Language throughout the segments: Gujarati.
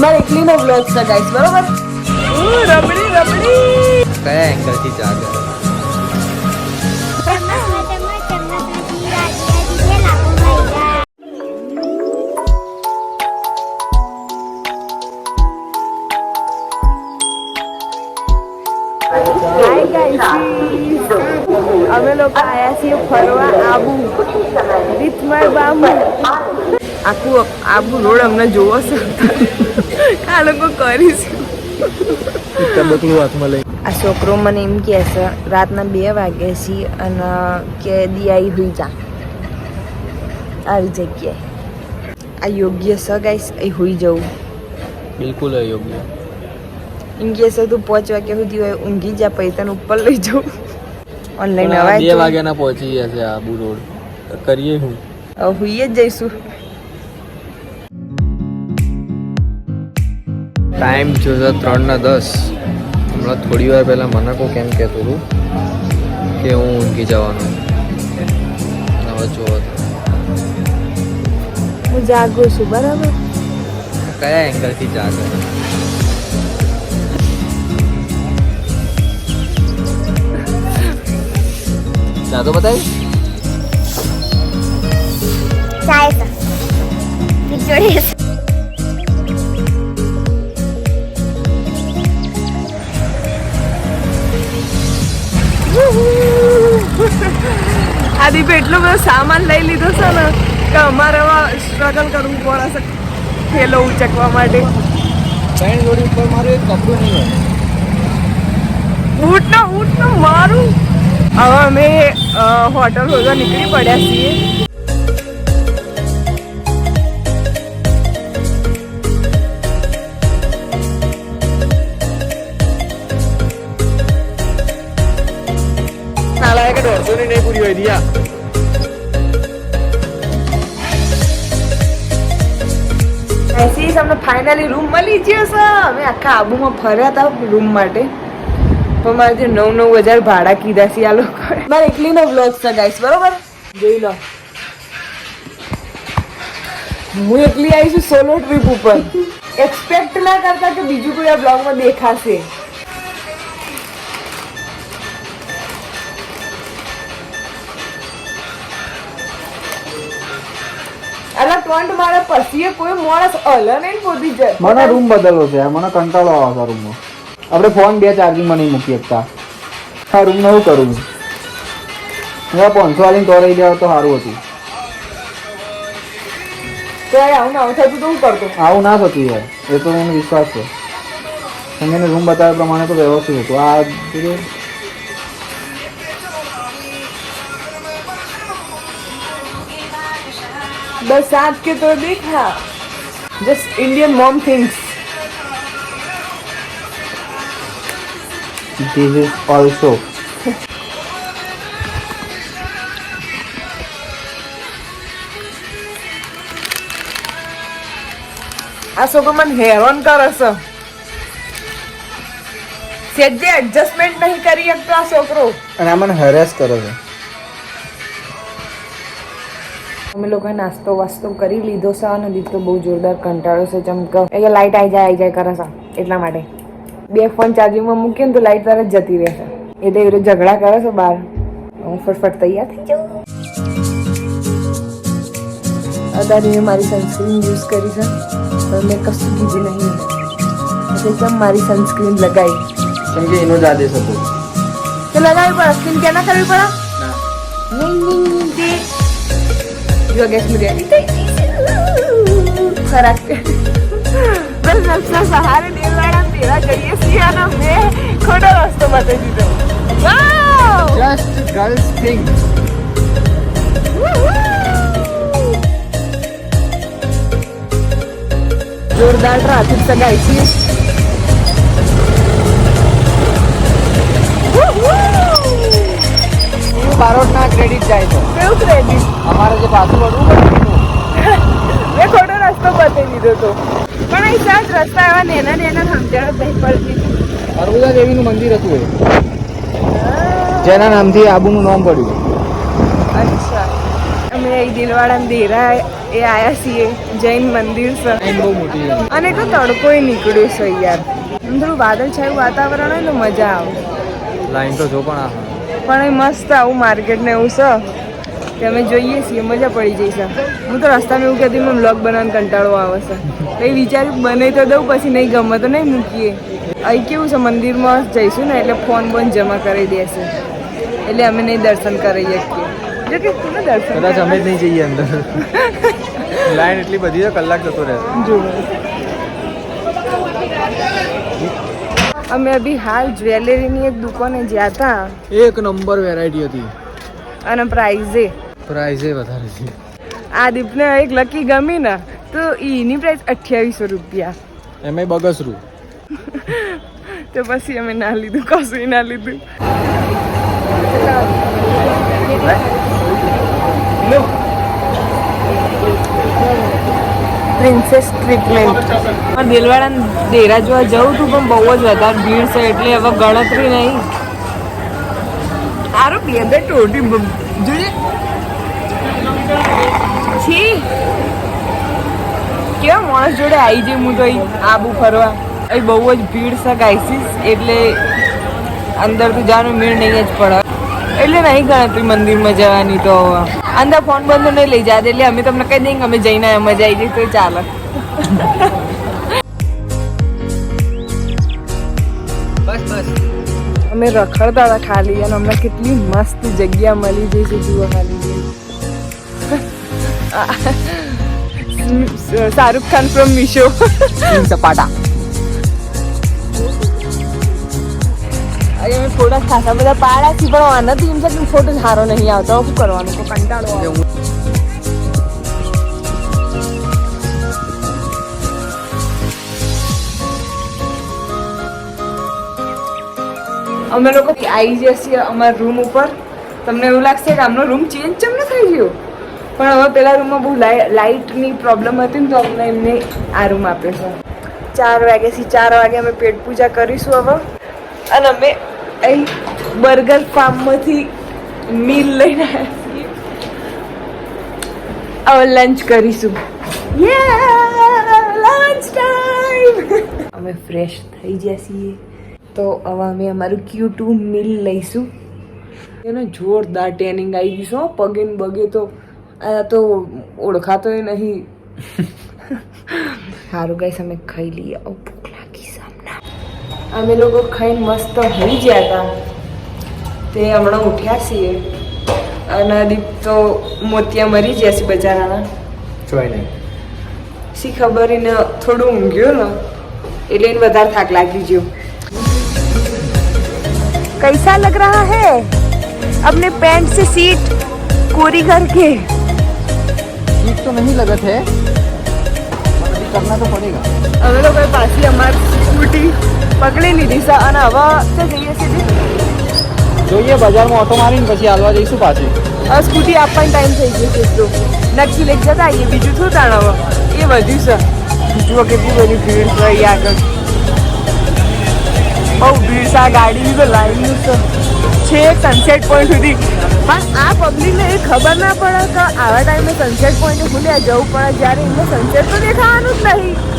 મારે એકલીનો બ્લોગ છે ગાઈસ બરોબર? રબડી રબડી. કયા એંગલથી જાગે અમે લોકો આયા છીએ ફરવા આબુ. વિથ માય બાબુ આખું આબુ રોડ અમને જોવો છે. આ લોકો કરીશું તબકલું હાથમાં લઈ. આ છોકરો મને એમ કહે છે રાતના બે વાગે છે અને કે દિયાઈ હોઈ જા. આવી જગ્યાએ. આ યોગ્ય છે ગાઈસ એ હોઈ જવું. બિલકુલ અયોગ્ય. એમ કહે છે તું પાંચ વાગ્યા સુધી હોય ઊંઘી જા પછી તને ઉપર લઈ જાઉં. ઓનલાઈન બે અવાજ વાગ્યાના પહોંચી જશે આ બુ રોડ કરીએ હું. હવે હુઈએ જ જઈશું. ટાઈમ જો છે ત્રણ ના દસ. હમણાં થોડી વાર પહેલાં મને કોઈ કેમ કહેતો હતું કે હું ઊંઘી જવાનું. હવે જોવો હું જાગું છું બરાબર? કયા એંગલથી જાગે? જાતો બતાવી આદિપે એટલો બધો સામાન લઈ લીધો છે ને કે અમારે સ્ટ્રગલ કરવું પડે છે થેલો ઉચકવા માટે. ત્રણ જોડી ઉપર મારું એક કપડું નહીં હોય. ઊંટ નો ઊંટ મારું. હવે અમે હોટલ હોટલ નીકળી પડ્યા છીએ. નાલાયક દોઢસો ની નહીં પૂરી હોય એસી અમને ફાઇનલી રૂમ મળી ગયો છે અમે આખા આબુમાં ફર્યા હતા રૂમ માટે. પણ મારે જે નવ નવ હજાર ભાડા કીધા છે આ લોકો. મારે એકલીનો બ્લોગ છે ગાઈસ બરોબર? જોઈ લો. હું એકલી આવી છું સોલો ટ્રીપ ઉપર. એક્સપેક્ટ ના કરતા કે બીજું કોઈ આ બ્લોગમાં દેખાશે. અલા મારે પછી કોઈ માણસ અલ નહીં પોતી જાય. મને રૂમ બદલવો છે મને કંટાળો આવે છે રૂમમાં આપણે ફોન બે ચાર્જિંગમાં નહીં મૂકી શકતા હા રૂમ શું કરું? હું પાંચસો વાળીને તો રહી જાવ તો સારું હતું. આવું ના થતું તો હું કરતો? આવું ના થતું યાર. એ તો મને વિશ્વાસ છે. તમે રૂમ બતાવ્યા પ્રમાણે તો વ્યવસ્થિત હતું. આ बस आपके तो देखा just Indian mom things this is also આ છોકરો મને હેરાન કરે છે સેજે એડજસ્ટમેન્ટ નહીં કરી શકતો આ છોકરો અને આ મને હેરેસ કરે છે અમે લોકોએ નાસ્તો વાસ્તો કરી લીધો છે અને દીકરો બહુ જોરદાર કંટાળો છે ચમક. એ લાઇટ આવી જાય આવી જાય કરે છે એટલા માટે. બે ફોન ચાર્જિંગમાં મૂકીએ ને તો લાઇટ તરત જતી રહેશે. એટલે એ ઝઘડા કરે છે બહાર હું ફટફટ તૈયાર થઈ જાઉં. અત્યારે મેં મારી સનસ્ક્રીન યુઝ કરી છે પણ મેં કશું કીધું નહીં. એટલે કેમ મારી સનસ્ક્રીન લગાવી કેમ કે એનો જ આદેશ હતો. તો લગાવી પડે. સ્કીન કે ના કરવી પડે? મુરિયાની ખરાબ છે બસ રસ્તા સહારે દેવવાડા તેરા જઈએ છીએ અને મેં ખોટો રસ્તો બતાવી દીધો જસ્ટ ગર્લ્સ થિંગ જોરદાર ટ્રાફિક સગાઈ છે બારોટના ક્રેડિટ જાય છે. કેવું ક્રેડિટ અમારે જે પાછું વળવું મેં ખોટો રસ્તો બતાવી દીધો તો. પણ અહીં સાત રસ્તા એવા નેના નેના સમજણ જ નહીં પડતી અર્બુદા દેવીનું મંદિર હતું એ. જેના નામથી આબુનું નામ પડ્યું. અચ્છા. અમે અહીં દિલવાડા દેરા એ આયા છીએ જૈન મંદિર છે. અને તો તડકોય નીકળ્યો છે યાર. આમ વાદળ વાદળછાયું વાતાવરણ હોય ને મજા આવે. લાઈન તો જો પણ આ. પણ એ મસ્ત આવું માર્કેટ ને એવું છે. કે અમે જોઈએ છીએ મજા પડી જઈ છે. હું તો રસ્તામાં એવું કહેતી મને બ્લોગ બનાવવાનો કંટાળો આવે છે. કંઈ વિચાર્યું બને તો દઉં પછી નહીં ગમે તો નહીં મૂકીએ. અહીં કેવું છે મંદિરમાં જઈશું ને એટલે ફોન બોન જમા કરી દેશે. એટલે અમે નહીં દર્શન કરી શકીએ. જો કે કોને દર્શન કદાચ અમે જ નહીં જઈએ અંદર. લાઈન એટલી બધી છે કલાક જતો રહે જુઓ. અમે અભી હાલ જ્વેલરીની એક દુકાને ગયા હતા એક નંબર વેરાયટી હતી. અને પ્રાઇઝે પ્રાઇઝે વધારે છે. આ દીપને એક લકી ગમી ને તો એની પ્રાઇસ અઠ્યાવીસો રૂપિયા. એમાંય બગસરું. તો પછી અમે ના લીધું કશું ના લીધું. Princess treatment. દિલવાડા દેરા જોવા જવું તું પણ બહુ જ વધારે ભીડ છે એટલે હવે ગણતરી નહીં. આરો બે ટોટી જોઈએ. છી. કેવા માણસ જોડે આવી જઈ હું તો આબુ ફરવા. અહીં બહુ જ ભીડ છે ગાઈસીસ એટલે અંદર તો જવાનું મેળ નહીં જ પડે. એટલે નહીં ગણતરી મંદિરમાં જવાની તો હવે. અંદર ફોન બંધ નહીં લઈ જાય એટલે અમે તમને કહી દઈએ અમે જઈને મજા આવી જઈ તો ચાલે. બસ બસ. અમે રખડતા હતા ખાલી અને અમને કેટલી મસ્ત જગ્યા મળી જઈ છે જુઓ ખાલી. શાહરુખ ખાન ફ્રોમ મીશો સપાટા અહીં અમે ફોટા ખાસા બધા પાડ્યા છે પણ આનાથી એમ છે ફોટો સારો નહીં આવતો. શું કરવાનું? તો કંટાળો. અમે લોકો આવી જઈએ છીએ અમારા રૂમ ઉપર. તમને એવું લાગશે કે આમનો રૂમ ચેન્જ ચમ ન થઈ ગયો? પણ હવે પેલા રૂમમાં બહુ લાઇટની પ્રોબ્લેમ હતી ને તો અમને એમને આ રૂમ આપ્યો છે. ચાર વાગ્યાથી ચાર વાગે અમે પેટ પૂજા કરીશું હવે. અને અમે અહીં બર્ગર ફાર્મમાંથી મીલ લઈને આવ્યા હવે લંચ કરીશું. લંચ ટાઈમ અમે ફ્રેશ થઈ છીએ. તો હવે અમે અમારું ક્યુ ટુ મીલ લઈશું. એનો જોરદાર ટ્રેનિંગ આવી ગઈ છે પગે બગે તો, આ તો ઓળખાતો નહીં. સારું ગાઈસ અમે ખાઈ લઈએ. ભૂખ અમે લોકો ખાઈને મસ્ત હોઈ ગયા હતા તે હમણાં ઉઠ્યા છીએ અને દીપ તો મોતિયા મરી ગયા છે બજારાના જોઈ નહીં સી ખબર એને થોડું ઊંઘ્યો ને એટલે એને વધારે થાક લાગી ગયો कैसा लग रहा है अपने पैंट से सीट कोरी करके ठीक तो नहीं लगत है पर अभी करना तो पड़ेगा અમે લોકોએ પાછી અમારી સ્કૂટી પકડી લીધી છે અને હવે તો જઈએ સીધી. જોઈએ બજારમાં ઓટો મારીને પછી હાલવા જઈશું પાછી. હવે સ્કૂટી આપવાનો ટાઈમ થઈ ગયો છે તો નક્કી લઈ જતા આવીએ. બીજું શું તાણ હવે? એ વધ્યું છે. જુઓ કેટલી બધી ભીડ છે અહીં આગળ. બહુ ભીડ છે. આ ગાડીની તો લાઈન છે. સનસેટ પોઈન્ટ સુધી. પણ આ પબ્લિકને એ ખબર ના પડે કે આવા ટાઈમે સનસેટ પોઈન્ટ ખુલ્યા જવું પડે. જ્યારે એમને સનસેટ તો દેખાવાનું જ નહીં.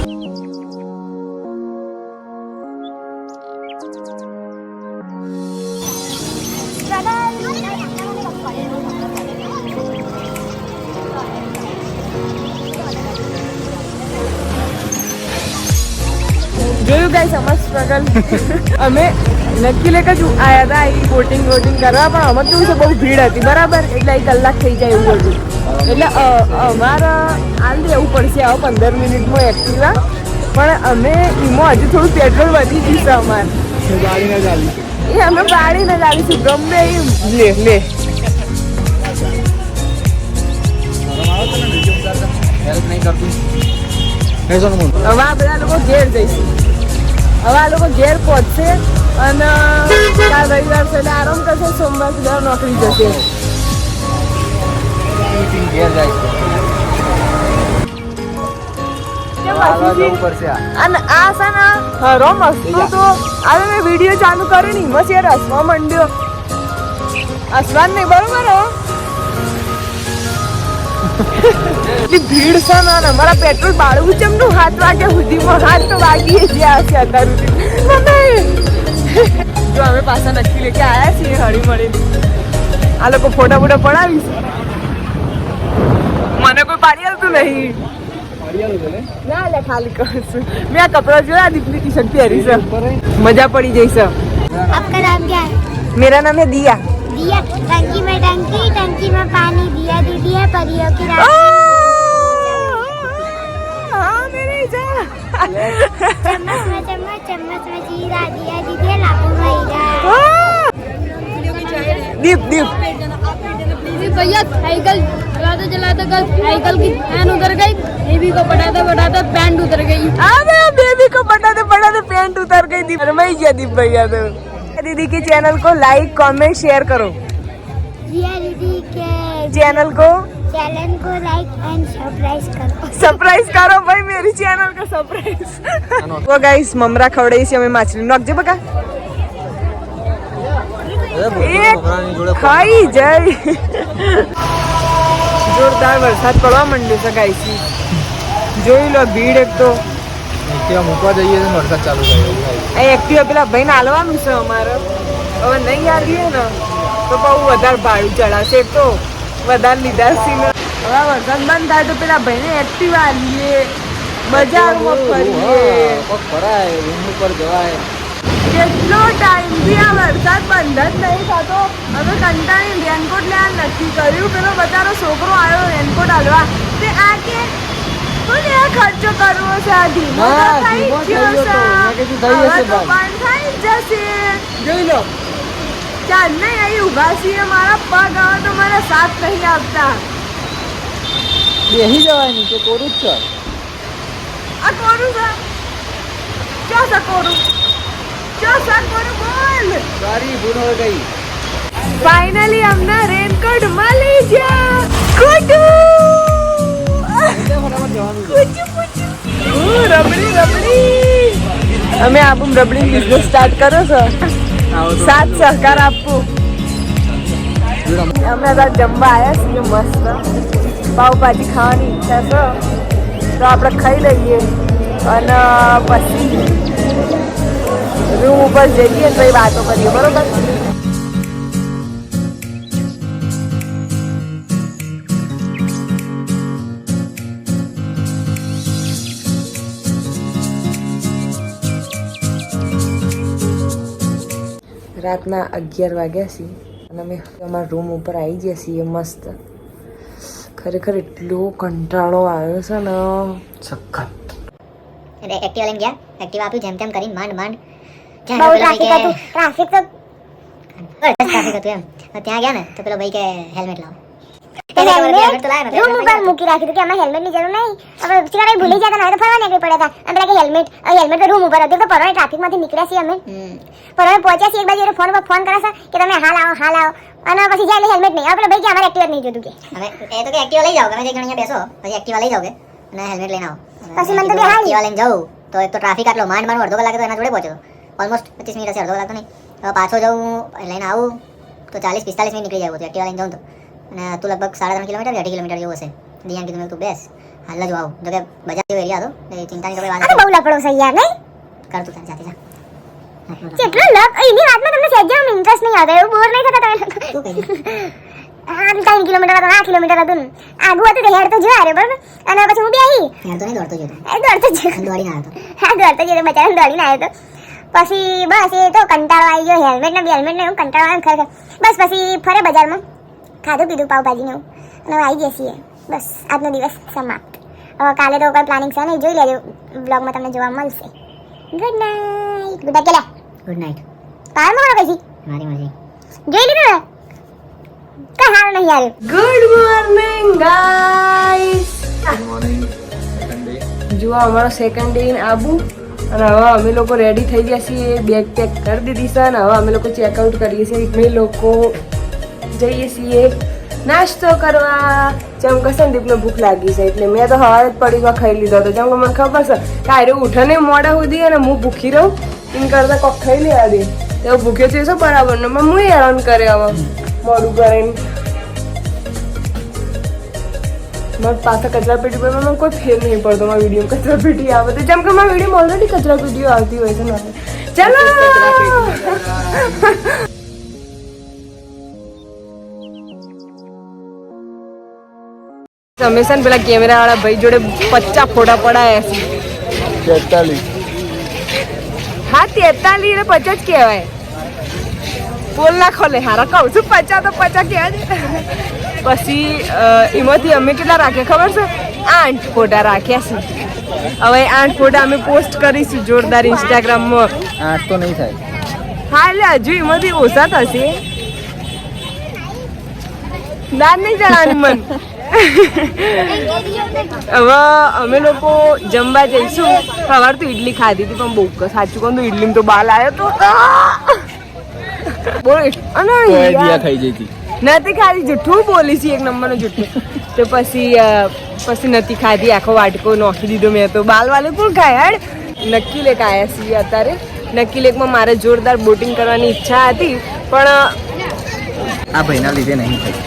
જોયું ગાઈસ અમાર સ્ટ્રગલ અમે નક્કી લેક જ આયા હતા એ બોટિંગ વોટિંગ કરવા પણ અમે કેવું છે બહુ ભીડ હતી બરાબર? એટલે એક કલાક થઈ જાય એવું હતું એટલે અમારા હાલ દેવું પડશે હવે પંદર મિનિટમાં એક્ટિવા પણ અમે એમાં હજુ થોડું પેટ્રોલ વધી ગયું છે અમારે. ચાલી એ અમે પાડીને ચાલીશું ગમે એ લે લે. હવે બધા લોકો ઘેર જઈશું. હવે લોકો ઘેર પહોંચશે અને આરામ કરશે, સોમવાર સુધી નોકરી જશે. અને આ છે હરો મસ્તો તો. હવે મેં વીડિયો ચાલુ કર્યો ને બસ યાર હસવા માંડ્યો. હસવાનું નહીં બરોબર એટલી ભીડ છે ને અમારા પેટ્રોલ બાળવું ચમનું હાથ વાગ્યા સુધીમાં. હાથ તો વાગી જ્યાં છે અત્યારે જો અમે પાછા નક્કી લેકે આવ્યા છીએ હળી મળીને આ લોકો ફોટા ફોટા પડાવીશ. મને કોઈ પાડી આવતું નહીં. ના? લે ખાલી કરું છું. મેં કપડા જોયા દીપની ટી શર્ટ પહેરી છે. મજા પડી જઈ છે. આપકા નામ ક્યા હે મેરા નામ હે દિયા દિયા ટંકી મે ટંકી ટંકી મે પાણી દિયા દીદી હે પરિયો કી રાત હા મેરે જા ચમચ મે ચમચ ચમચ મે જીરા દિયા દીદી લાગુ મૈરા દીપ દીપ अभी भैया साइकिल चलाते चलाते कल साइकिल की उतर गई बेबी को पैंट उतर गई। बेबी को पैंट उतर गई थी। फरमाई किया दीप भैया तो? दीदी के चैनल को लाइक कमेंट शेयर करो। दीदी के चैनल को? चैनल को लाइक एंड सरप्राइज़ करो। सरप्राइज़ करो भाई मेरी चैनल का सरप्राइज़ वो गाइस ममरा खवड़े से हमें माछली नोक जे बगा। ખાઈ જાય. જોરદાર વરસાદ પડવા માંડ્યો છે ગાઈસ જોઈ લો ભીડ એક તો. એક્ટિવા મૂકવા જઈએ તો વરસાદ ચાલુ ગયો આ એક્ટિવા પેલા ભાઈને હાલવાનું છે અમારે. હવે નહીં આવીએ ને તો બહુ વધારે ભાડું ચડાશે. એક તો વધારે લીધા છે ને હવે વરસાદ બંધ થાય તો પેલા ભાઈને એક્ટિવા આલીએ બજારમાં ફરીએ. ફરાય રૂમ ઉપર જવાય. કેટલો ટાઈમથી આ વરસાદ બંધ જ નહીં થતો. હવે કંટાળી રેનકોટ લેવા નક્કી કર્યું. પેલો બચારો છોકરો આવ્યો રેનકોટ હાલવા. તે આ કે શું લે આ ખર્ચો કરવો છે આ ધીમો તો ના, થઈ ધીમો જ થઈ ગયો ગયો તો. છે. મેં કીધું થઈ હવે જશે તો બંધ. બંધ થઈ જ જશે. જોઈ લો. ચાલ નહીં અહીં ઊભા છીએ. મારા પગ હવે તો મારા સાથ નહીં આપતા. બેસી જવાય નીચે કોરું જ છે. આ કોરું છે? ક્યાં છે કોરું? ક્યાં છે બોલ. સારી ભૂલ હો ગઈ. ફાઇનલી અમને રેનકોટ મળી ગયા કુચુ રબડી રબડી. અમે આબુમ રબડી બિઝનેસ સ્ટાર્ટ કરો છો. સાથ સહકાર આપવું અમે અત્યારે જમવા આવ્યા છીએ મસ્ત. પાવભાજી ખાવાની ઈચ્છા છે. તો આપણે ખાઈ લઈએ. અને પછી રૂમ ઉપર જઈએ તો એ વાતો કરીએ બરોબર? રાતના અગિયાર વાગ્યા છીએ અને અમે અમારા રૂમ ઉપર આવી ગયા છીએ મસ્ત. ખરેખર એટલો કંટાળો આવ્યો છે ને. સખત. એટલે એક્ટિવા લઈને ગયા. એક્ટિવા આપ્યું જેમ તેમ કરીને માંડ માંડ. બહુ ટ્રાફિક હતું. ટ્રાફિક તો ટ્રાફિક હતું એમ. ત્યાં ગયા ને તો પેલો ભાઈ કે હેલ્મેટ લાવો. તો હેલ્મેટ તો લાવ્યા રૂમ ઉપર મૂકી રાખ્યું કે આમાં હેલ્મેટ જરૂર નહીં. હવે ભૂલી જતા ના તો ફરવા નીકળી પડ્યા હતા. અને કે હેલ્મેટ હેલ્મેટ તો રૂમ ઉપર હતું તો પરવાને ટ્રાફિકમાંથી નીકળ્યા છીએ અમે. પરવાને પહોંચ્યા છીએ એક બાજુ ફોન પર ફોન કરાશે કે તમે હાલ આવો હાલ આવો અને પછી જાય હેલ્મેટ નહીં. આપણે ભાઈ કે અમારે એક્ટિવા નહીં જોતું કે. હવે એ તો કે એક્ટિવા લઈ જાઓ તમે જે જણ બેસો પછી એક્ટિવા લઈ જાઓ કે. અને હેલ્મેટ લઈને આવો. પછી મને તો બે હાલ. એક્ટિવા લઈને જાઉં તો એક તો ટ્રાફિક આટલો માંડ માંડ અડધો કલાક તો એના જોડે પહોંચ્યો. ઓલમોસ્ટ પચીસ મિનિટ હશે અડધો કલાક તો નહીં. પાછો જાઉં લઈને આવું તો ચાલીસ પિસ્તાલીસ મિનિટ નીકળી જાય એક્ટિવા લઈને જાઉં તો. અને તું લગભગ સાડા ત્રણ કિલોમીટર અઢી કિલોમીટર જેવું હશે. દિયાન કીધું તું બેસ હાલ જ આવું. જો કે બજાર જેવો એરિયા હતો એ ચિંતાની તો કોઈ વાત બહુ લફડો છે યાર નહીં? કર તું તારી જાતે જા. કેટલો લપ એની વાતમાં તમને સહેજ ઇન્ટરેસ્ટ નહીં આવતો એવું બોર નહીં થતા તમે તું કહી આમ ત્રણ કિલોમીટર હતું આ કિલોમીટર હતું આગું હતું તો બરાબર? અને પછી હું નહીં દોડતો જોતો દોડતો દોડીને આવ્યો હતો હા દોડતો જ બચારા દોડીને આવ્યો તો. પછી બસ એ તો કંટાળો આવી ગયો હેલ્મેટ ને હેલ્મેટ ને એવું કંટાળો આવે ખરેખર. બસ પછી ફરે બજારમાં. ખાધું પીધું પાવભાજી ને એવું. અને હવે આવી ગયા છીએ. બસ આજનો દિવસ સમાપ્ત. હવે કાલે તો કોઈ પ્લાનિંગ છે ને જોઈ લેજો. બ્લોગમાં તમને જોવા મળશે. ગુડ નાઇટ ગુડ નાઇટ કેલા? ગુડ નાઇટ કાલ મારો પછી? મારી મરજી. જોઈ લીધું ને? કઈ હાલ નહીં આવ્યું ગુડ મોર્નિંગ ગાઈસ જુઓ અમારો સેકન્ડ ડે ઇન આબુ. અને હવે અમે લોકો રેડી થઈ ગયા છીએ બેગ પેક કરી દીધી છે અને હવે અમે લોકો ચેકઆઉટ કરીએ છીએ. અમે લોકો જઈએ છીએ નાસ્તો કરવા. જેમ કે સંદીપને ભૂખ લાગી છે, એટલે મેં તો હવારે જ પડી ખાઈ લીધો હતો જેમ કે મને ખબર છે કે આરે ઉઠે મોડા સુધી અને હું ભૂખી રહું, એમ કરતા કોક ખાઈ લેવા દે. તો ભૂખ્યો છે શું બરાબર? ને હું હેરાન કરે હવે? મોડું કરીને મારા પાછા કચરા પેટી પર મને કોઈ ફેર નહીં પડતો મારા વીડિયો કચરા પેટી આવે તો. જેમ કે મારા વીડિયો ઓલરેડી કચરા પેટીઓ આવતી હોય છે મારે. ચાલો! ને પેલા કેમેરા વાળા ભાઈ જોડે પચાસ ફોટા પડાયા છે. તેતાલીસ. હા તેતાલીસ ને પચાસ કહેવાય. બોલ ના ખોલે. હારા કહું છું પચાસ તો પચા ક્યાં છે. પછી એમાંથી અમે કેટલા રાખ્યા ખબર છે? આઠ ફોટા રાખ્યા છે. હવે આઠ ફોટા અમે પોસ્ટ કરીશું જોરદાર ઇન્સ્ટાગ્રામમાં. આઠ તો નહીં થાય. હા એટલે હજુ એમાંથી ઓછા થશે. ના નહીં જણાની મન. હવે અમે લોકો જમવા જઈશું. સવાર તો ઈડલી ખાધી હતી પણ બહુ સાચું કહું તો ઈડલી તો બાલ આવ્યો તો. બોલ અને દિયા ખાઈ નથી ખાધી જુઠ્ઠું બોલી છે એક નંબરનું જુઠ્ઠું. તો પછી પછી નથી ખાધી આખો વાટકો નોખી દીધો મેં તો. બાલ વાલે કોણ ખાય હેડ? નક્કી લેક આવ્યા છીએ અત્યારે. નક્કી લેકમાં મારે જોરદાર બોટિંગ કરવાની ઈચ્છા હતી પણ આ ભાઈના લીધે નહીં થઈ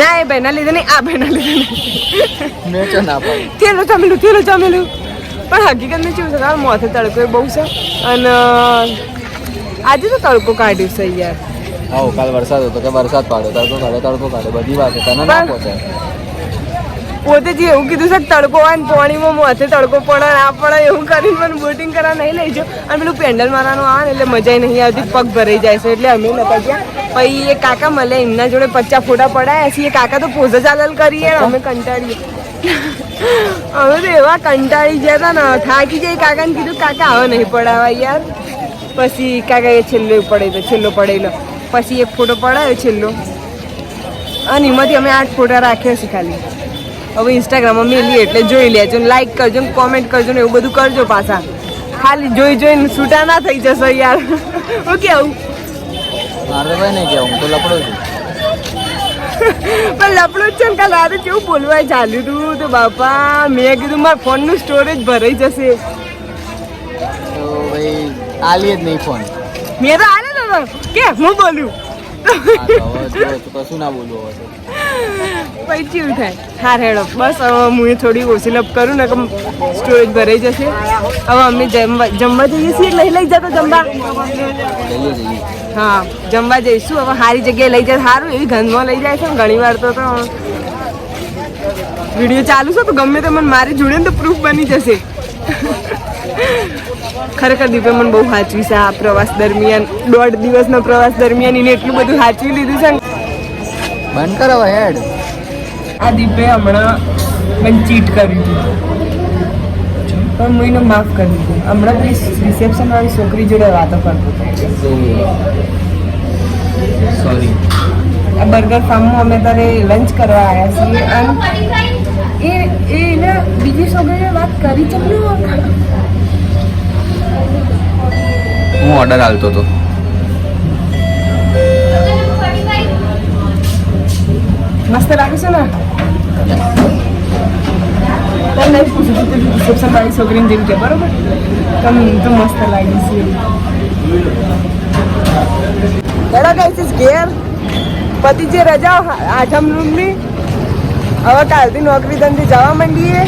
ના એ ભાઈના લીધે નહીં આ ભાઈના લીધે નહીં. મેં ચો ના પાડી. થેલો જમેલું થેલો જમેલું. પણ હકીકતમાં કેવું છે કે મોથે તડકો એ બહુ છે અને આજે તો તડકો કાઢ્યું છે યાર. આવો કાલ વરસાદ હતો કે વરસાદ પાડ્યો તડકો કાઢે તડકો કાઢે બધી વાત તને ના પણ- પહોંચે પોતે જે એવું કીધું છે તડકો હોય ને પાણીમાં મોથે તડકો પડે આ પડે એવું કરીને મને બોટિંગ કરવા નહીં લઈ જાઓ. અને પેલું પેન્ડલ મારવાનું આવે એટલે મજા નહીં આવતી પગ ભરાઈ જાય છે એટલે અમે નતા ગયા. પછી એ કાકા મળે એમના જોડે પચાસ ફોટા પડાયા છીએ. કાકા તો પોઝ ચાલલ કરીએ અમે કંટાળીએ. અમે તો એવા કંટાળી ગયા હતા ને, થાકી જઈ કાકાને કીધું, કાકા, હવે નહીં પડાવા યાર. પછી કાકા એ છેલ્લો પડેલો છેલ્લો પડેલો પછી એક ફોટો પડાયો છેલ્લો. અને એમાંથી અમે આઠ ફોટા રાખ્યા છે ખાલી. હવે ઇન્સ્ટાગ્રામમાં મેલીએ એટલે જોઈ લેજો લાઈક કરજો ને કોમેન્ટ કરજો ને એવું બધું કરજો પાછા. ખાલી જોઈ જોઈને છૂટા ના થઈ જશો યાર. હું કેવું? મારે ભાઈ નહીં કેવું તો લપડો છું. પણ લપડું છે ને કાલ રાતે કેવું બોલવા ચાલ્યું હતું તો બાપા મેં કીધું મારા ફોનનું સ્ટોરેજ ભરાઈ જશે. તો ભાઈ આલીએ જ નહીં ફોન મેં તો આલે તો કે હું બોલું? તો તો કશું ના બોલવું હવે પછી કેવું થાય? હાર હેડો. બસ હવે હું થોડી ઓછી લપ કરું ને કે સ્ટોરેજ ભરાઈ જશે. હવે અમે જમવા જમવા જઈએ છીએ? લઈ લઈ જતો જમવા. જઈએ. હા જમવા જઈશું. હવે સારી જગ્યાએ લઈ જાય સારું એવી ગંધમાં લઈ જાય છે ઘણી વાર તો વીડિયો ચાલુ છે તો ગમે તે મને મારી જોડે તો પ્રૂફ બની જશે. ખરેખર દીપે મને બહુ સાચવી છે આ પ્રવાસ દરમિયાન દોઢ દિવસનો પ્રવાસ દરમિયાન એને એટલું બધું સાચવી લીધું છે બંધ કરો હેડ. આ દીપે હમણાં મને ચીટ કરી દીધું. પણ હું એને માફ કરી દીધું. હમણાં રિસેપ્શન વાળી છોકરી જોડે વાતો કરતો હતો. સોરી આ બર્ગર ફાર્મમાં અમે તારે લંચ કરવા આવ્યા છીએ અને એ એને બીજી છોકરીને વાત કરી ચકલું હું ઓર્ડર આલતો હતો. મસ્ત લાગે છે ને? તમને પૂછું છું તું રિસેપ્શન વાળી છોકરીને જેવી કે બરોબર? તમને તો મસ્ત લાગી છે. હેડો કઈ ઘેર પતિ જે રજા આઠમ રૂમની. હવે કાલથી નોકરી ધંધે જવા માંડીએ.